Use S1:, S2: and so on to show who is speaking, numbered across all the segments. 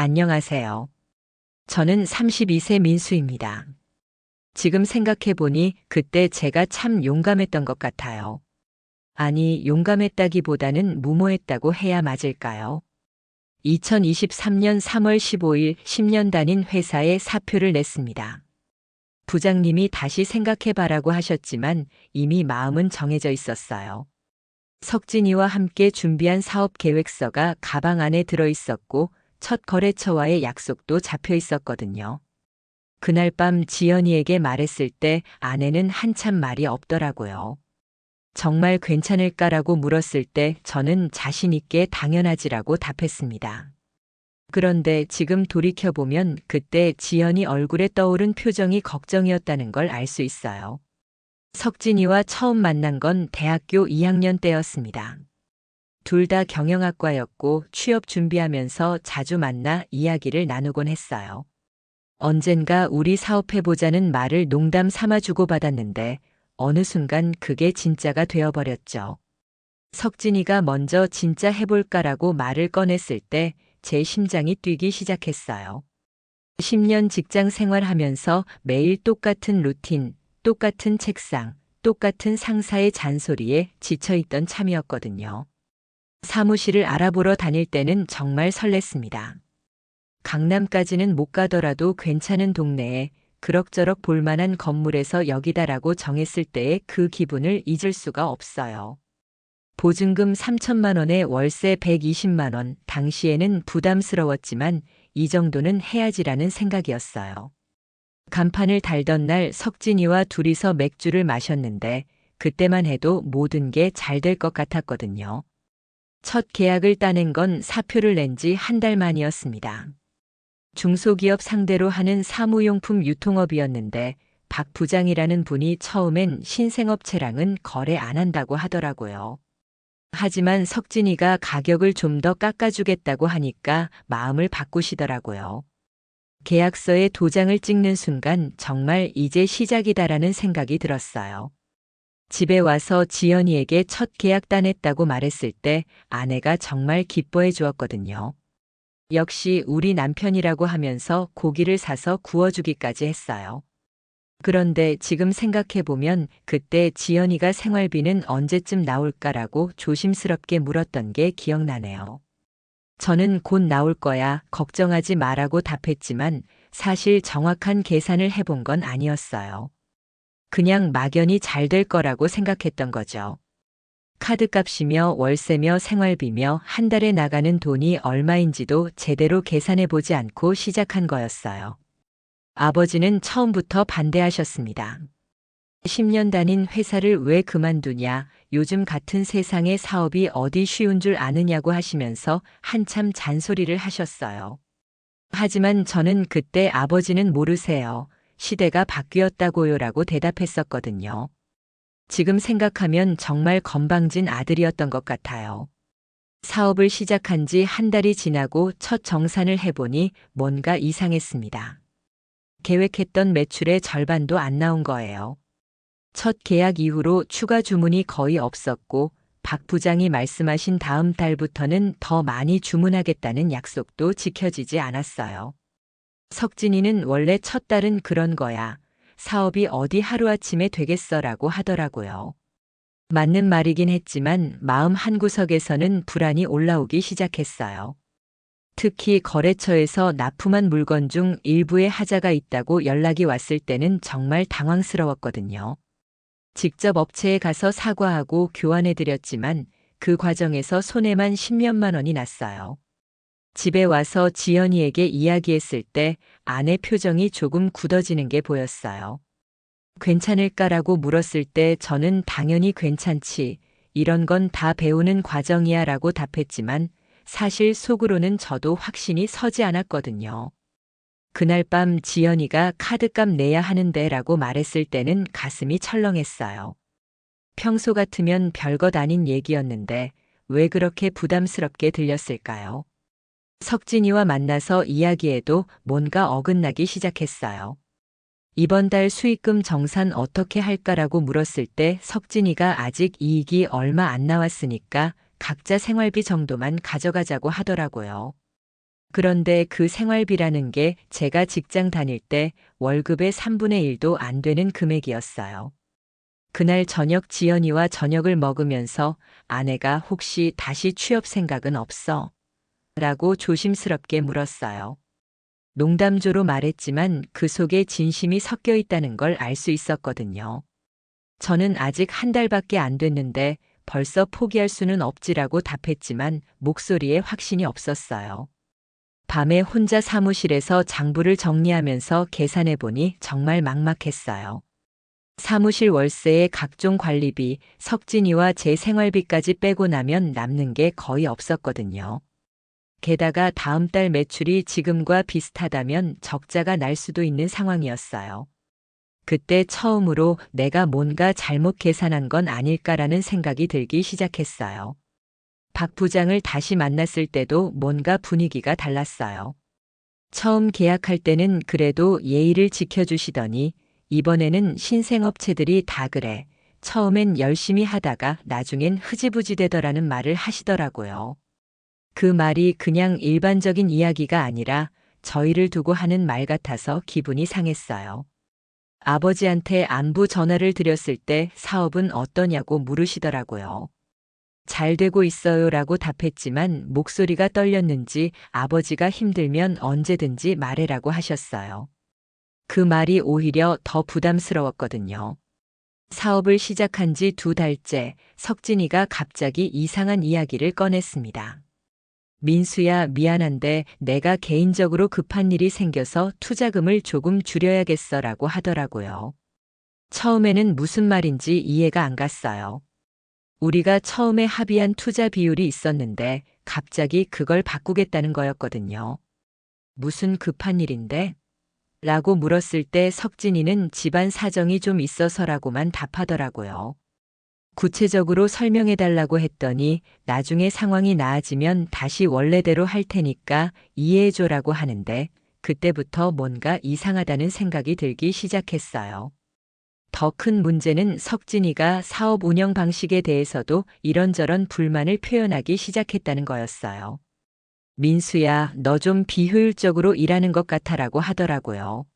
S1: 안녕하세요. 저는 32세 민수입니다. 지금 생각해보니 그때 제가 참 용감했던 것 같아요. 아니, 용감했다기보다는 무모했다고 해야 맞을까요? 2023년 3월 15일 10년 단인 회사에 사표를 냈습니다. 부장님이 다시 생각해봐라고 하셨지만 이미 마음은 정해져 있었어요. 석진이와 함께 준비한 사업 계획서가 가방 안에 들어 있었고 첫 거래처와의 약속도 잡혀 있었거든요. 그날 밤 지연이에게 말했을 때 아내는 한참 말이 없더라고요. 정말 괜찮을까라고 물었을 때 저는 자신있게 당연하지라고 답했습니다. 그런데 지금 돌이켜보면 그때 지연이 얼굴에 떠오른 표정이 걱정이었다는 걸 알 수 있어요. 석진이와 처음 만난 건 대학교 2학년 때였습니다. 둘다 경영학과였고 취업 준비하면서 자주 만나 이야기를 나누곤 했어요. 언젠가 우리 사업해보자는 말을 농담 삼아 주고받았는데 어느 순간 그게 진짜가 되어버렸죠. 석진이가 먼저 진짜 해볼까라고 말을 꺼냈을 때 제 심장이 뛰기 시작했어요. 10년 직장 생활하면서 매일 똑같은 루틴, 똑같은 책상, 똑같은 상사의 잔소리에 지쳐있던 참이었거든요. 사무실을 알아보러 다닐 때는 정말 설렜습니다. 강남까지는 못 가더라도 괜찮은 동네에 그럭저럭 볼만한 건물에서 여기다라고 정했을 때의 그 기분을 잊을 수가 없어요. 보증금 3천만 원에 월세 120만 원, 당시에는 부담스러웠지만 이 정도는 해야지라는 생각이었어요. 간판을 달던 날 석진이와 둘이서 맥주를 마셨는데 그때만 해도 모든 게 잘 될 것 같았거든요. 첫 계약을 따낸 건 사표를 낸 지 한 달 만이었습니다. 중소기업 상대로 하는 사무용품 유통업이었는데 박 부장이라는 분이 처음엔 신생업체랑은 거래 안 한다고 하더라고요. 하지만 석진이가 가격을 좀 더 깎아주겠다고 하니까 마음을 바꾸시더라고요. 계약서에 도장을 찍는 순간 정말 이제 시작이다라는 생각이 들었어요. 집에 와서 지연이에게 첫 계약 따냈다고 말했을 때 아내가 정말 기뻐해 주었거든요. 역시 우리 남편이라고 하면서 고기를 사서 구워주기까지 했어요. 그런데 지금 생각해보면 그때 지연이가 생활비는 언제쯤 나올까라고 조심스럽게 물었던 게 기억나네요. 저는 곧 나올 거야 걱정하지 마라고 답했지만 사실 정확한 계산을 해본 건 아니었어요. 그냥 막연히 잘 될 거라고 생각했던 거죠. 카드값이며 월세며 생활비며 한 달에 나가는 돈이 얼마인지도 제대로 계산해 보지 않고 시작한 거였어요. 아버지는 처음부터 반대하셨습니다. 10년 다닌 회사를 왜 그만두냐, 요즘 같은 세상에 사업이 어디 쉬운 줄 아느냐고 하시면서 한참 잔소리를 하셨어요. 하지만 저는 그때 아버지는 모르세요. 시대가 바뀌었다고요라고 대답했었거든요. 지금 생각하면 정말 건방진 아들이었던 것 같아요. 사업을 시작한 지 한 달이 지나고 첫 정산을 해보니 뭔가 이상했습니다. 계획했던 매출의 절반도 안 나온 거예요. 첫 계약 이후로 추가 주문이 거의 없었고 박 부장이 말씀하신 다음 달부터는 더 많이 주문하겠다는 약속도 지켜지지 않았어요. 석진이는 원래 첫 딸은 그런 거야. 사업이 어디 하루아침에 되겠어라고 하더라고요. 맞는 말이긴 했지만 마음 한구석에서는 불안이 올라오기 시작했어요. 특히 거래처에서 납품한 물건 중 일부에 하자가 있다고 연락이 왔을 때는 정말 당황스러웠거든요. 직접 업체에 가서 사과하고 교환해드렸지만 그 과정에서 손해만 10몇만 원이 났어요. 집에 와서 지연이에게 이야기했을 때 아내 표정이 조금 굳어지는 게 보였어요. 괜찮을까라고 물었을 때 저는 당연히 괜찮지. 이런 건 다 배우는 과정이야 라고 답했지만 사실 속으로는 저도 확신이 서지 않았거든요. 그날 밤 지연이가 카드값 내야 하는데 라고 말했을 때는 가슴이 철렁했어요. 평소 같으면 별것 아닌 얘기였는데 왜 그렇게 부담스럽게 들렸을까요? 석진이와 만나서 이야기해도 뭔가 어긋나기 시작했어요. 이번 달 수익금 정산 어떻게 할까라고 물었을 때 석진이가 아직 이익이 얼마 안 나왔으니까 각자 생활비 정도만 가져가자고 하더라고요. 그런데 그 생활비라는 게 제가 직장 다닐 때 월급의 3분의 1도 안 되는 금액이었어요. 그날 저녁 지연이와 저녁을 먹으면서 아내가 혹시 다시 취업 생각은 없어? 라고 조심스럽게 물었어요. 농담조로 말했지만 그 속에 진심이 섞여 있다는 걸 알 수 있었거든요. 저는 아직 한 달밖에 안 됐는데 벌써 포기할 수는 없지라고 답했지만 목소리에 확신이 없었어요. 밤에 혼자 사무실에서 장부를 정리하면서 계산해 보니 정말 막막했어요. 사무실 월세에 각종 관리비, 석진이와 제 생활비까지 빼고 나면 남는 게 거의 없었거든요. 게다가 다음 달 매출이 지금과 비슷하다면 적자가 날 수도 있는 상황이었어요. 그때 처음으로 내가 뭔가 잘못 계산한 건 아닐까라는 생각이 들기 시작했어요. 박 부장을 다시 만났을 때도 뭔가 분위기가 달랐어요. 처음 계약할 때는 그래도 예의를 지켜주시더니 이번에는 신생업체들이 다 그래. 처음엔 열심히 하다가 나중엔 흐지부지 되더라는 말을 하시더라고요. 그 말이 그냥 일반적인 이야기가 아니라 저희를 두고 하는 말 같아서 기분이 상했어요. 아버지한테 안부 전화를 드렸을 때 사업은 어떠냐고 물으시더라고요. 잘 되고 있어요 라고 답했지만 목소리가 떨렸는지 아버지가 힘들면 언제든지 말해라고 하셨어요. 그 말이 오히려 더 부담스러웠거든요. 사업을 시작한 지 두 달째 석진이가 갑자기 이상한 이야기를 꺼냈습니다. 민수야, 미안한데 내가 개인적으로 급한 일이 생겨서 투자금을 조금 줄여야겠어 라고 하더라고요. 처음에는 무슨 말인지 이해가 안 갔어요. 우리가 처음에 합의한 투자 비율이 있었는데 갑자기 그걸 바꾸겠다는 거였거든요. 무슨 급한 일인데? 라고 물었을 때 석진이는 집안 사정이 좀 있어서라고만 답하더라고요. 구체적으로 설명해 달라고 했더니 나중에 상황이 나아지면 다시 원래대로 할 테니까 이해해 줘라고 하는데 그때부터 뭔가 이상하다는 생각이 들기 시작했어요. 더 큰 문제는 석진이가 사업 운영 방식에 대해서도 이런저런 불만을 표현하기 시작했다는 거였어요. 민수야, 너 좀 비효율적으로 일하는 것 같아라고 하더라고요.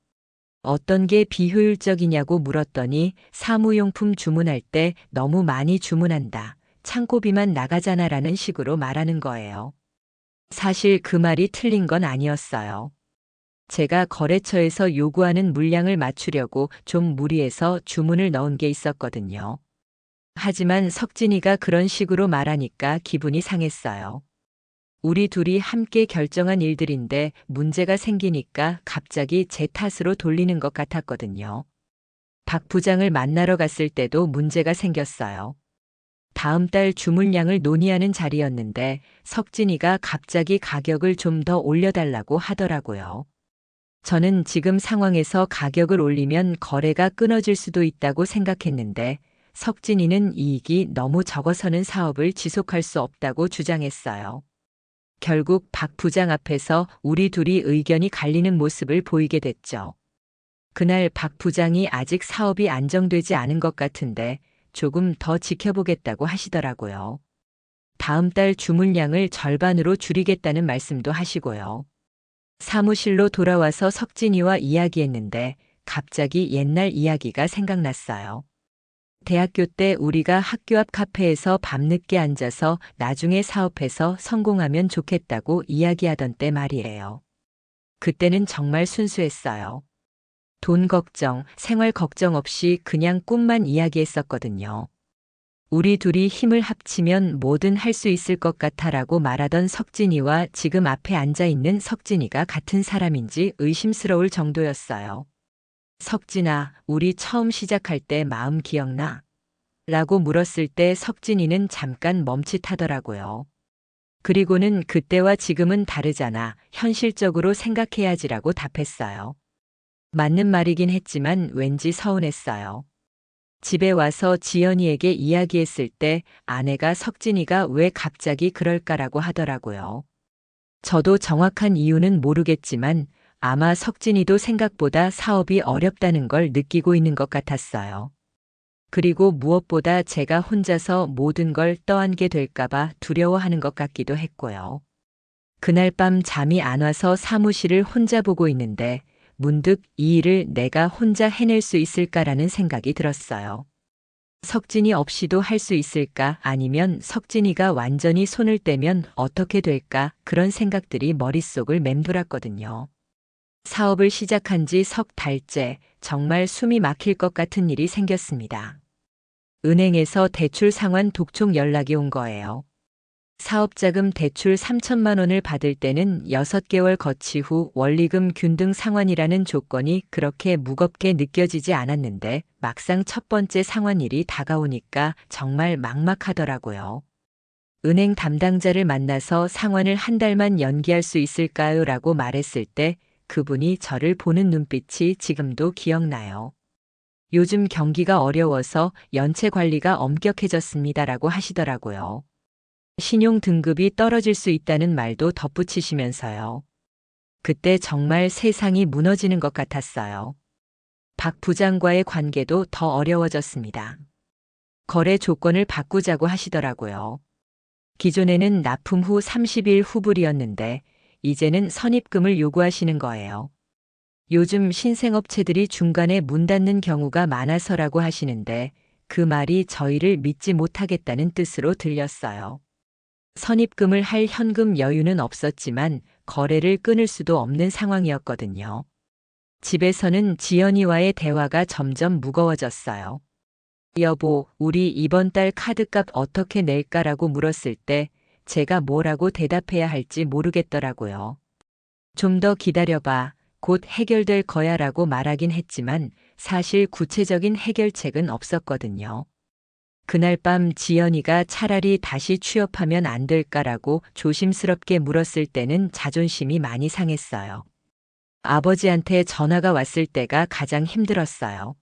S1: 어떤 게 비효율적이냐고 물었더니 사무용품 주문할 때 너무 많이 주문한다. 창고비만 나가잖아 라는 식으로 말하는 거예요. 사실 그 말이 틀린 건 아니었어요. 제가 거래처에서 요구하는 물량을 맞추려고 좀 무리해서 주문을 넣은 게 있었거든요. 하지만 석진이가 그런 식으로 말하니까 기분이 상했어요. 우리 둘이 함께 결정한 일들인데 문제가 생기니까 갑자기 제 탓으로 돌리는 것 같았거든요. 박 부장을 만나러 갔을 때도 문제가 생겼어요. 다음 달 주문량을 논의하는 자리였는데 석진이가 갑자기 가격을 좀 더 올려달라고 하더라고요. 저는 지금 상황에서 가격을 올리면 거래가 끊어질 수도 있다고 생각했는데 석진이는 이익이 너무 적어서는 사업을 지속할 수 없다고 주장했어요. 결국 박 부장 앞에서 우리 둘이 의견이 갈리는 모습을 보이게 됐죠. 그날 박 부장이 아직 사업이 안정되지 않은 것 같은데 조금 더 지켜보겠다고 하시더라고요. 다음 달 주문량을 절반으로 줄이겠다는 말씀도 하시고요. 사무실로 돌아와서 석진이와 이야기했는데 갑자기 옛날 이야기가 생각났어요. 대학교 때 우리가 학교 앞 카페에서 밤늦게 앉아서 나중에 사업해서 성공하면 좋겠다고 이야기하던 때 말이에요. 그때는 정말 순수했어요. 돈 걱정, 생활 걱정 없이 그냥 꿈만 이야기했었거든요. 우리 둘이 힘을 합치면 뭐든 할 수 있을 것 같아라고 말하던 석진이와 지금 앞에 앉아 있는 석진이가 같은 사람인지 의심스러울 정도였어요. 석진아, 우리 처음 시작할 때 마음 기억나? 라고 물었을 때 석진이는 잠깐 멈칫하더라고요. 그리고는 그때와 지금은 다르잖아. 현실적으로 생각해야지라고 답했어요. 맞는 말이긴 했지만 왠지 서운했어요. 집에 와서 지연이에게 이야기했을 때 아내가 석진이가 왜 갑자기 그럴까라고 하더라고요. 저도 정확한 이유는 모르겠지만 아마 석진이도 생각보다 사업이 어렵다는 걸 느끼고 있는 것 같았어요. 그리고 무엇보다 제가 혼자서 모든 걸 떠안게 될까봐 두려워하는 것 같기도 했고요. 그날 밤 잠이 안 와서 사무실을 혼자 보고 있는데 문득 이 일을 내가 혼자 해낼 수 있을까라는 생각이 들었어요. 석진이 없이도 할 수 있을까 아니면 석진이가 완전히 손을 떼면 어떻게 될까 그런 생각들이 머릿속을 맴돌았거든요. 사업을 시작한 지 석 달째 정말 숨이 막힐 것 같은 일이 생겼습니다. 은행에서 대출 상환 독촉 연락이 온 거예요. 사업자금 대출 3천만 원을 받을 때는 6개월 거치 후 원리금 균등 상환이라는 조건이 그렇게 무겁게 느껴지지 않았는데 막상 첫 번째 상환일이 다가오니까 정말 막막하더라고요. 은행 담당자를 만나서 상환을 한 달만 연기할 수 있을까요? 라고 말했을 때 그분이 저를 보는 눈빛이 지금도 기억나요. 요즘 경기가 어려워서 연체 관리가 엄격해졌습니다라고 하시더라고요. 신용 등급이 떨어질 수 있다는 말도 덧붙이시면서요. 그때 정말 세상이 무너지는 것 같았어요. 박 부장과의 관계도 더 어려워졌습니다. 거래 조건을 바꾸자고 하시더라고요. 기존에는 납품 후 30일 후불이었는데 이제는 선입금을 요구하시는 거예요. 요즘 신생업체들이 중간에 문 닫는 경우가 많아서라고 하시는데 그 말이 저희를 믿지 못하겠다는 뜻으로 들렸어요. 선입금을 할 현금 여유는 없었지만 거래를 끊을 수도 없는 상황이었거든요. 집에서는 지연이와의 대화가 점점 무거워졌어요. 여보, 우리 이번 달 카드값 어떻게 낼까라고 물었을 때 제가 뭐라고 대답해야 할지 모르겠더라고요. 좀 더 기다려봐. 곧 해결될 거야 라고 말하긴 했지만 사실 구체적인 해결책은 없었거든요. 그날 밤 지연이가 차라리 다시 취업하면 안 될까라고 조심스럽게 물었을 때는 자존심이 많이 상했어요. 아버지한테 전화가 왔을 때가 가장 힘들었어요.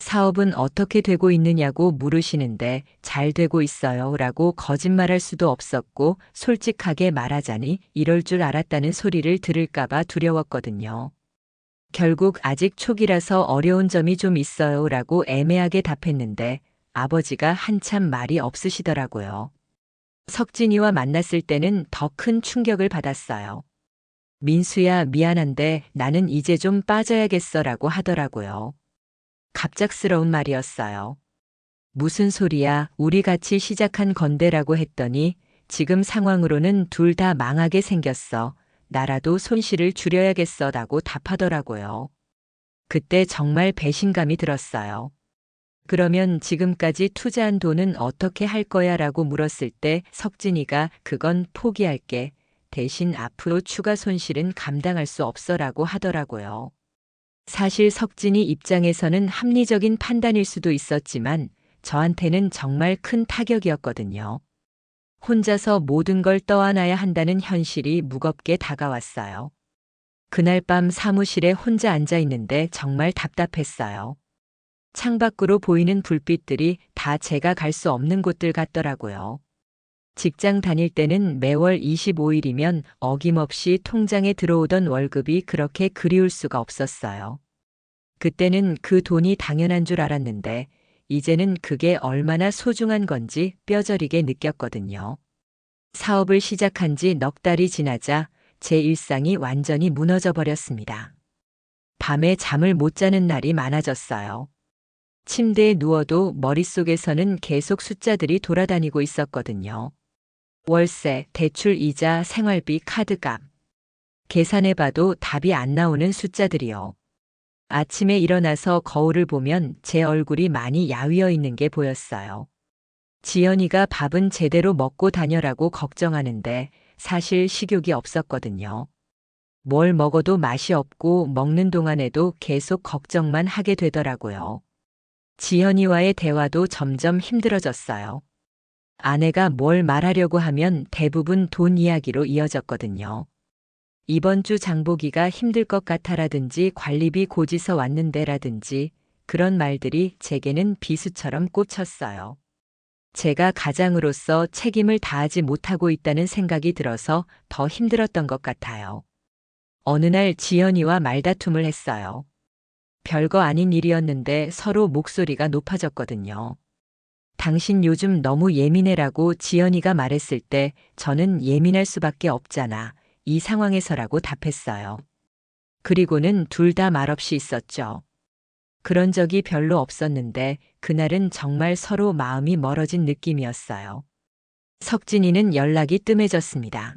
S1: 사업은 어떻게 되고 있느냐고 물으시는데 잘 되고 있어요 라고 거짓말할 수도 없었고 솔직하게 말하자니 이럴 줄 알았다는 소리를 들을까봐 두려웠거든요. 결국 아직 초기라서 어려운 점이 좀 있어요 라고 애매하게 답했는데 아버지가 한참 말이 없으시더라고요. 석진이와 만났을 때는 더 큰 충격을 받았어요. 민수야 미안한데 나는 이제 좀 빠져야겠어 라고 하더라고요. 갑작스러운 말이었어요. 무슨 소리야, 우리 같이 시작한 건데라고 했더니 지금 상황으로는 둘 다 망하게 생겼어. 나라도 손실을 줄여야겠어 라고 답하더라고요. 그때 정말 배신감이 들었어요. 그러면 지금까지 투자한 돈은 어떻게 할 거야 라고 물었을 때 석진이가 그건 포기할게. 대신 앞으로 추가 손실은 감당할 수 없어 라고 하더라고요. 사실 석진이 입장에서는 합리적인 판단일 수도 있었지만 저한테는 정말 큰 타격이었거든요. 혼자서 모든 걸 떠안아야 한다는 현실이 무겁게 다가왔어요. 그날 밤 사무실에 혼자 앉아 있는데 정말 답답했어요. 창밖으로 보이는 불빛들이 다 제가 갈 수 없는 곳들 같더라고요. 직장 다닐 때는 매월 25일이면 어김없이 통장에 들어오던 월급이 그렇게 그리울 수가 없었어요. 그때는 그 돈이 당연한 줄 알았는데 이제는 그게 얼마나 소중한 건지 뼈저리게 느꼈거든요. 사업을 시작한 지 넉 달이 지나자 제 일상이 완전히 무너져 버렸습니다. 밤에 잠을 못 자는 날이 많아졌어요. 침대에 누워도 머릿속에서는 계속 숫자들이 돌아다니고 있었거든요. 월세, 대출 이자, 생활비, 카드값. 계산해봐도 답이 안 나오는 숫자들이요. 아침에 일어나서 거울을 보면 제 얼굴이 많이 야위어 있는 게 보였어요. 지연이가 밥은 제대로 먹고 다녀라고 걱정하는데 사실 식욕이 없었거든요. 뭘 먹어도 맛이 없고 먹는 동안에도 계속 걱정만 하게 되더라고요. 지현이와의 대화도 점점 힘들어졌어요. 아내가 뭘 말하려고 하면 대부분 돈 이야기로 이어졌거든요. 이번 주 장보기가 힘들 것 같아라든지 관리비 고지서 왔는데라든지 그런 말들이 제게는 비수처럼 꽂혔어요. 제가 가장으로서 책임을 다하지 못하고 있다는 생각이 들어서 더 힘들었던 것 같아요. 어느 날 지연이와 말다툼을 했어요. 별거 아닌 일이었는데 서로 목소리가 높아졌거든요. 당신 요즘 너무 예민해라고 지연이가 말했을 때 저는 예민할 수밖에 없잖아. 이 상황에서라고 답했어요. 그리고는 둘 다 말없이 있었죠. 그런 적이 별로 없었는데 그날은 정말 서로 마음이 멀어진 느낌이었어요. 석진이는 연락이 뜸해졌습니다.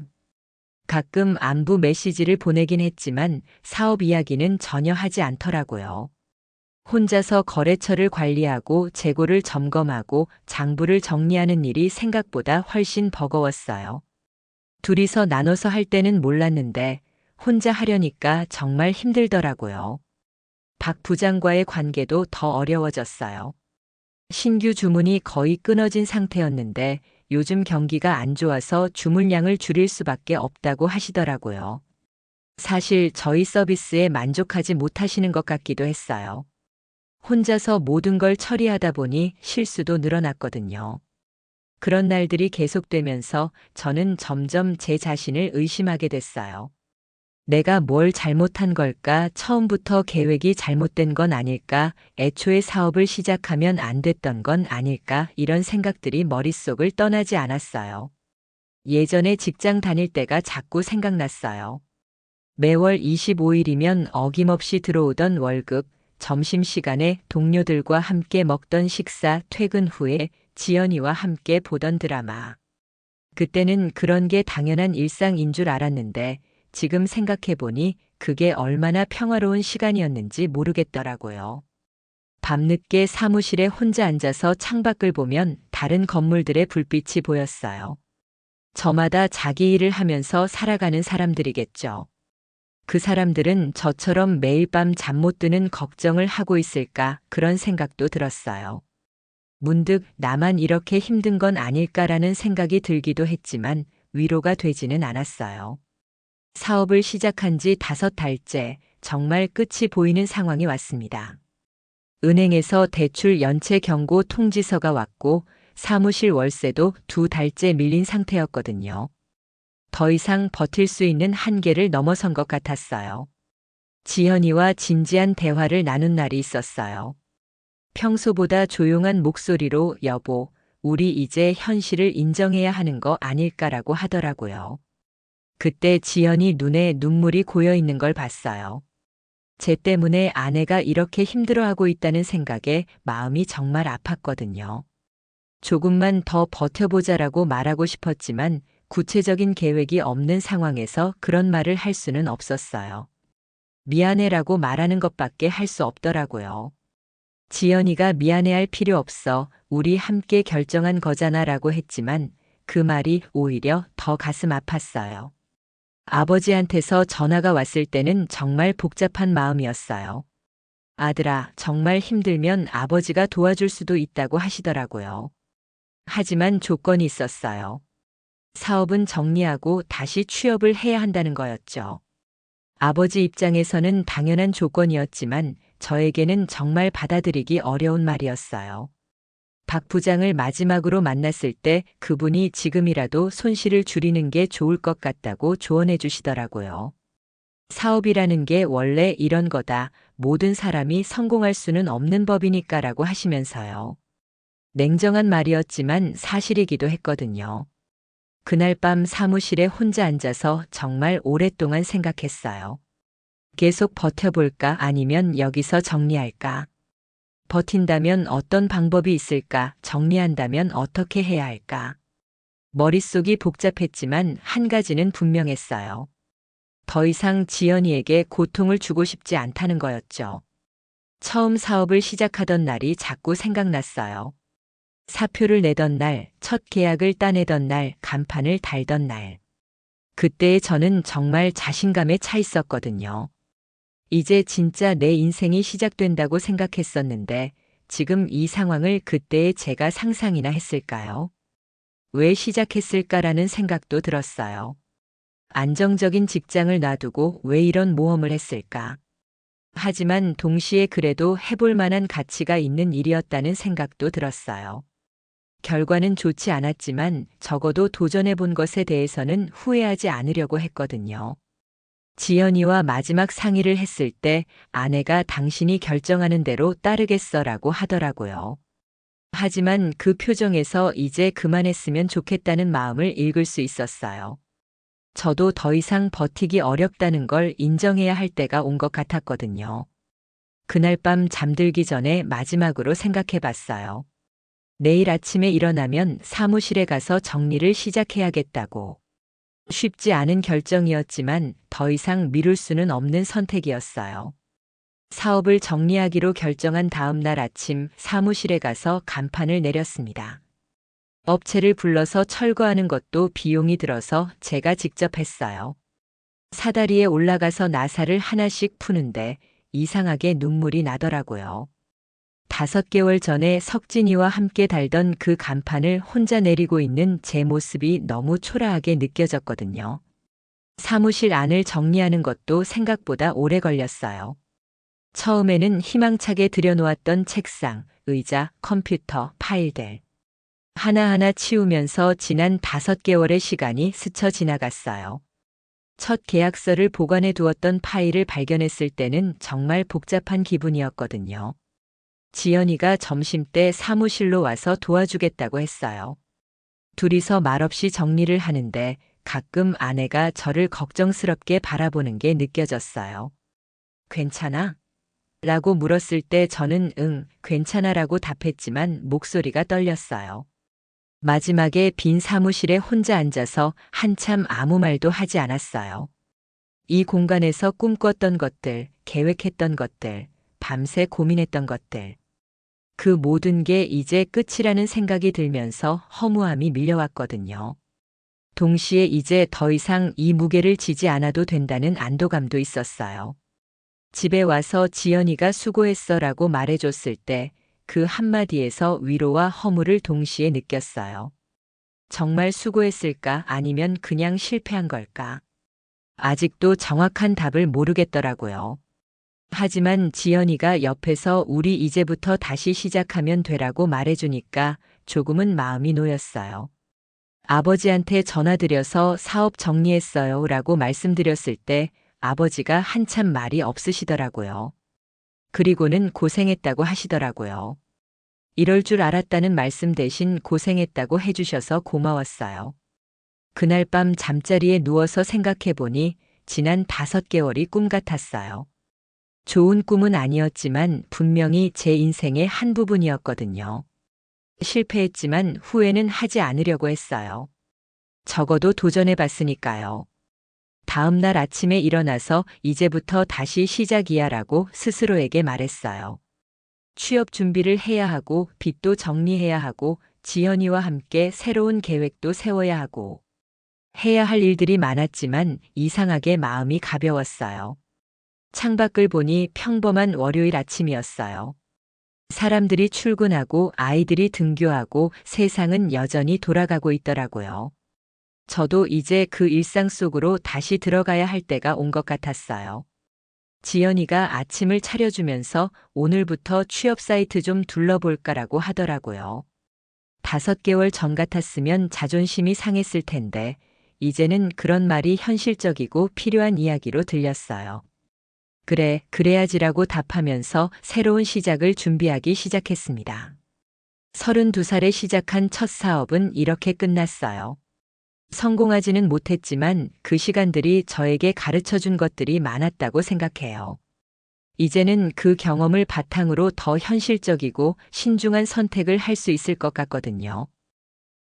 S1: 가끔 안부 메시지를 보내긴 했지만 사업 이야기는 전혀 하지 않더라고요. 혼자서 거래처를 관리하고 재고를 점검하고 장부를 정리하는 일이 생각보다 훨씬 버거웠어요. 둘이서 나눠서 할 때는 몰랐는데 혼자 하려니까 정말 힘들더라고요. 박 부장과의 관계도 더 어려워졌어요. 신규 주문이 거의 끊어진 상태였는데 요즘 경기가 안 좋아서 주문량을 줄일 수밖에 없다고 하시더라고요. 사실 저희 서비스에 만족하지 못하시는 것 같기도 했어요. 혼자서 모든 걸 처리하다 보니 실수도 늘어났거든요. 그런 날들이 계속되면서 저는 점점 제 자신을 의심하게 됐어요. 내가 뭘 잘못한 걸까? 처음부터 계획이 잘못된 건 아닐까? 애초에 사업을 시작하면 안 됐던 건 아닐까? 이런 생각들이 머릿속을 떠나지 않았어요. 예전에 직장 다닐 때가 자꾸 생각났어요. 매월 25일이면 어김없이 들어오던 월급, 점심시간에 동료들과 함께 먹던 식사 퇴근 후에 지연이와 함께 보던 드라마. 그때는 그런 게 당연한 일상인 줄 알았는데 지금 생각해보니 그게 얼마나 평화로운 시간이었는지 모르겠더라고요. 밤늦게 사무실에 혼자 앉아서 창밖을 보면 다른 건물들의 불빛이 보였어요. 저마다 자기 일을 하면서 살아가는 사람들이겠죠. 그 사람들은 저처럼 매일 밤 잠 못 드는 걱정을 하고 있을까 그런 생각도 들었어요. 문득 나만 이렇게 힘든 건 아닐까라는 생각이 들기도 했지만 위로가 되지는 않았어요. 사업을 시작한 지 다섯 달째 정말 끝이 보이는 상황이 왔습니다. 은행에서 대출 연체 경고 통지서가 왔고 사무실 월세도 두 달째 밀린 상태였거든요. 더 이상 버틸 수 있는 한계를 넘어선 것 같았어요. 지현이와 진지한 대화를 나눈 날이 있었어요. 평소보다 조용한 목소리로 여보, 우리 이제 현실을 인정해야 하는 거 아닐까라고 하더라고요. 그때 지연이 눈에 눈물이 고여 있는 걸 봤어요. 제 때문에 아내가 이렇게 힘들어하고 있다는 생각에 마음이 정말 아팠거든요. 조금만 더 버텨보자라고 말하고 싶었지만 구체적인 계획이 없는 상황에서 그런 말을 할 수는 없었어요. 미안해라고 말하는 것밖에 할 수 없더라고요. 지연이가 미안해할 필요 없어 우리 함께 결정한 거잖아 라고 했지만 그 말이 오히려 더 가슴 아팠어요. 아버지한테서 전화가 왔을 때는 정말 복잡한 마음이었어요. 아들아, 정말 힘들면 아버지가 도와줄 수도 있다고 하시더라고요. 하지만 조건이 있었어요. 사업은 정리하고 다시 취업을 해야 한다는 거였죠. 아버지 입장에서는 당연한 조건이었지만 저에게는 정말 받아들이기 어려운 말이었어요. 박 부장을 마지막으로 만났을 때 그분이 지금이라도 손실을 줄이는 게 좋을 것 같다고 조언해 주시더라고요. 사업이라는 게 원래 이런 거다. 모든 사람이 성공할 수는 없는 법이니까라고 하시면서요. 냉정한 말이었지만 사실이기도 했거든요. 그날 밤 사무실에 혼자 앉아서 정말 오랫동안 생각했어요. 계속 버텨볼까 아니면 여기서 정리할까? 버틴다면 어떤 방법이 있을까? 정리한다면 어떻게 해야 할까? 머릿속이 복잡했지만 한 가지는 분명했어요. 더 이상 지연이에게 고통을 주고 싶지 않다는 거였죠. 처음 사업을 시작하던 날이 자꾸 생각났어요. 사표를 내던 날, 첫 계약을 따내던 날, 간판을 달던 날. 그때의 저는 정말 자신감에 차 있었거든요. 이제 진짜 내 인생이 시작된다고 생각했었는데 지금 이 상황을 그때의 제가 상상이나 했을까요? 왜 시작했을까라는 생각도 들었어요. 안정적인 직장을 놔두고 왜 이런 모험을 했을까? 하지만 동시에 그래도 해볼 만한 가치가 있는 일이었다는 생각도 들었어요. 결과는 좋지 않았지만 적어도 도전해 본 것에 대해서는 후회하지 않으려고 했거든요. 지연이와 마지막 상의를 했을 때 아내가 당신이 결정하는 대로 따르겠어라고 하더라고요. 하지만 그 표정에서 이제 그만했으면 좋겠다는 마음을 읽을 수 있었어요. 저도 더 이상 버티기 어렵다는 걸 인정해야 할 때가 온 것 같았거든요. 그날 밤 잠들기 전에 마지막으로 생각해 봤어요. 내일 아침에 일어나면 사무실에 가서 정리를 시작해야겠다고. 쉽지 않은 결정이었지만 더 이상 미룰 수는 없는 선택이었어요. 사업을 정리하기로 결정한 다음 날 아침 사무실에 가서 간판을 내렸습니다. 업체를 불러서 철거하는 것도 비용이 들어서 제가 직접 했어요. 사다리에 올라가서 나사를 하나씩 푸는데 이상하게 눈물이 나더라고요. 다섯 개월 전에 석진이와 함께 달던 그 간판을 혼자 내리고 있는 제 모습이 너무 초라하게 느껴졌거든요. 사무실 안을 정리하는 것도 생각보다 오래 걸렸어요. 처음에는 희망차게 들여놓았던 책상, 의자, 컴퓨터, 파일들. 하나하나 치우면서 지난 다섯 개월의 시간이 스쳐 지나갔어요. 첫 계약서를 보관해 두었던 파일을 발견했을 때는 정말 복잡한 기분이었거든요. 지연이가 점심때 사무실로 와서 도와주겠다고 했어요. 둘이서 말없이 정리를 하는데 가끔 아내가 저를 걱정스럽게 바라보는 게 느껴졌어요. 괜찮아? 라고 물었을 때 저는 응, 괜찮아라고 답했지만 목소리가 떨렸어요. 마지막에 빈 사무실에 혼자 앉아서 한참 아무 말도 하지 않았어요. 이 공간에서 꿈꿨던 것들, 계획했던 것들, 밤새 고민했던 것들, 그 모든 게 이제 끝이라는 생각이 들면서 허무함이 밀려왔거든요. 동시에 이제 더 이상 이 무게를 지지 않아도 된다는 안도감도 있었어요. 집에 와서 지연이가 수고했어 라고 말해줬을 때 그 한마디에서 위로와 허물을 동시에 느꼈어요. 정말 수고했을까 아니면 그냥 실패한 걸까? 아직도 정확한 답을 모르겠더라고요. 하지만 지연이가 옆에서 우리 이제부터 다시 시작하면 되라고 말해주니까 조금은 마음이 놓였어요. 아버지한테 전화드려서 사업 정리했어요 라고 말씀드렸을 때 아버지가 한참 말이 없으시더라고요. 그리고는 고생했다고 하시더라고요. 이럴 줄 알았다는 말씀 대신 고생했다고 해주셔서 고마웠어요. 그날 밤 잠자리에 누워서 생각해보니 지난 다섯 개월이 꿈 같았어요. 좋은 꿈은 아니었지만 분명히 제 인생의 한 부분이었거든요. 실패했지만 후회는 하지 않으려고 했어요. 적어도 도전해 봤으니까요. 다음 날 아침에 일어나서 이제부터 다시 시작이야 라고 스스로에게 말했어요. 취업 준비를 해야 하고 빚도 정리해야 하고 지현이와 함께 새로운 계획도 세워야 하고 해야 할 일들이 많았지만 이상하게 마음이 가벼웠어요. 창밖을 보니 평범한 월요일 아침이었어요. 사람들이 출근하고 아이들이 등교하고 세상은 여전히 돌아가고 있더라고요. 저도 이제 그 일상 속으로 다시 들어가야 할 때가 온 것 같았어요. 지연이가 아침을 차려주면서 오늘부터 취업 사이트 좀 둘러볼까라고 하더라고요. 다섯 개월 전 같았으면 자존심이 상했을 텐데, 이제는 그런 말이 현실적이고 필요한 이야기로 들렸어요. 그래, 그래야지라고 답하면서 새로운 시작을 준비하기 시작했습니다. 32살에 시작한 첫 사업은 이렇게 끝났어요. 성공하지는 못했지만 그 시간들이 저에게 가르쳐 준 것들이 많았다고 생각해요. 이제는 그 경험을 바탕으로 더 현실적이고 신중한 선택을 할 수 있을 것 같거든요.